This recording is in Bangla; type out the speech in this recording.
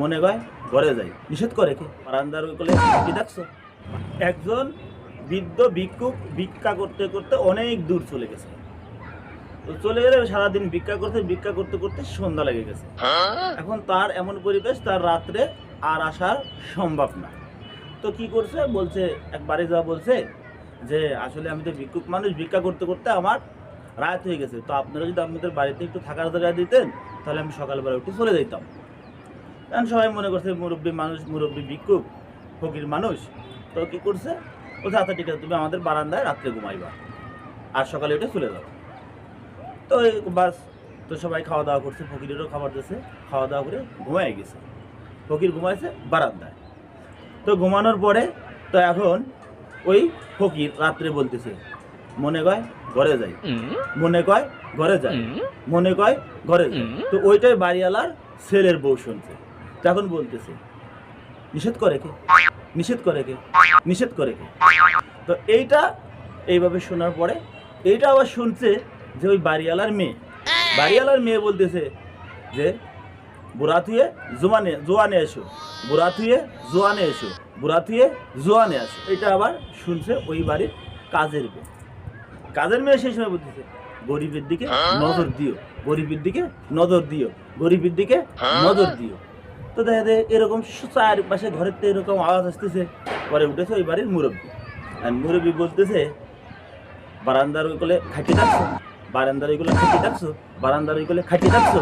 মনে হয় ঘরে যাই নিষেধ করে কে? বারান্দার কোলে কি দেখছ? একজন বৃদ্ধ ভিক্ষুক ভিক্ষা করতে করতে অনেক দূর চলে গেছে। তো চলে গেলে সারাদিন ভিক্ষা করতে ভিক্ষা করতে করতে সন্ধ্যা লেগে গেছে। এখন তার এমন পরিবেশ তার রাত্রে আর আসার সম্ভব না। তো কি করছে? বলছে এক বাড়ি যাওয়া বলছে যে আসলে আমি তো ভিক্ষুক মানুষ ভিক্ষা করতে করতে আমার রাত হয়ে গেছে। তো আপনারা যদি আপনাদের বাড়িতে একটু থাকার জায়গা দিতেন তাহলে আমি সকালবেলা উঠে চলে যেতাম কারণ সবাই মনে করছে মুরব্বী মানুষ মুরব্বী ভিক্ষুক ফকির মানুষ। তো কি করছে? বলছে আচ্ছা ঠিক আছে তুমি আমাদের বারান্দায় রাত্রে ঘুমাইবা। আর সকালে উঠে চলে যাও। তো বাস তো সবাই খাওয়া দাওয়া করছে ফকিরেরও খাবার দিয়েছে খাওয়া দাওয়া করে ঘুমাই গেছে। ফকির ঘুমাইছে বারান্দায়। তো ঘুমানোর পরে তো এখন ওই ফকির রাত্রে বলতেছে মনে কয় ঘরে যাই। মনে কয় ঘরে যাই। মনে কয় ঘরে যাই। তো ওইটাই বাড়িওয়ালার ছেলের বউ শুনছে। তখন বলতেছে। নিষেধ করে কে? নিষেধ করে কে? নিষেধ করে কে? তো এইটা এইভাবে শোনার পরে এইটা আবার শুনছে যে ওই বাড়িওয়ালার মেয়ে। বাড়িওয়ালার মেয়ে বলতেছে যে বুড়া থুয়ে জোয়ানে জোয়ানে এসো। বুড়া থুয়ে জোয়ানে এসো। বুড়া থুয়ে জোয়ানে আসো। এটা আবার শুনছে ওই বাড়ির কাজের মেয়ে। কাজের মেয়ে সেই সময় বলতেছে গরিবের দিকে নজর দিও গরিবের দিকে নজর দিও গরিবের দিকে নজর দিও। তো দেখা যায় এরকম চারপাশে ঘরের তো এরকম আওয়াজ আসতেছে। পরে উঠেছে ওই বাড়ির মুরব্বী। আর মুরব্বী বলতেছে, বারান্দার ওই কোলে খাটিয়ে রাখছো, বারান্দার ওই কোলে খাটিয়ে রাখছো, বারান্দার ওই কোলে খাটিয়ে রাখছো।